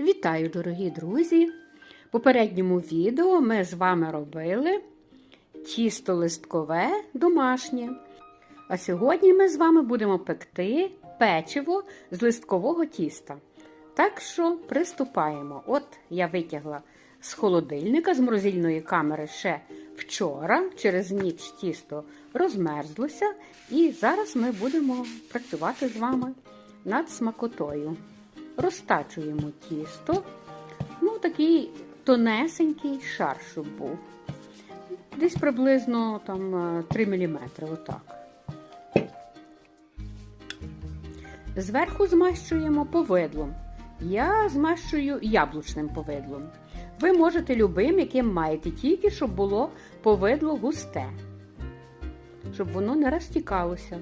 Вітаю, дорогі друзі! В попередньому відео ми з вами робили тісто листкове домашнє. А сьогодні ми з вами будемо пекти печиво з листкового тіста. Так що приступаємо. От я витягла з холодильника, з морозильної камери ще вчора, через ніч тісто розмерзлося, і зараз ми будемо працювати з вами над смакотою. Розтачуємо тісто, ну такий тонесенький шар, щоб був. Десь приблизно там 3 мм, отак. Зверху змащуємо повидлом. Я змащую яблучним повидлом. Ви можете любим, яким маєте, тільки щоб було повидло густе, щоб воно не розтікалося.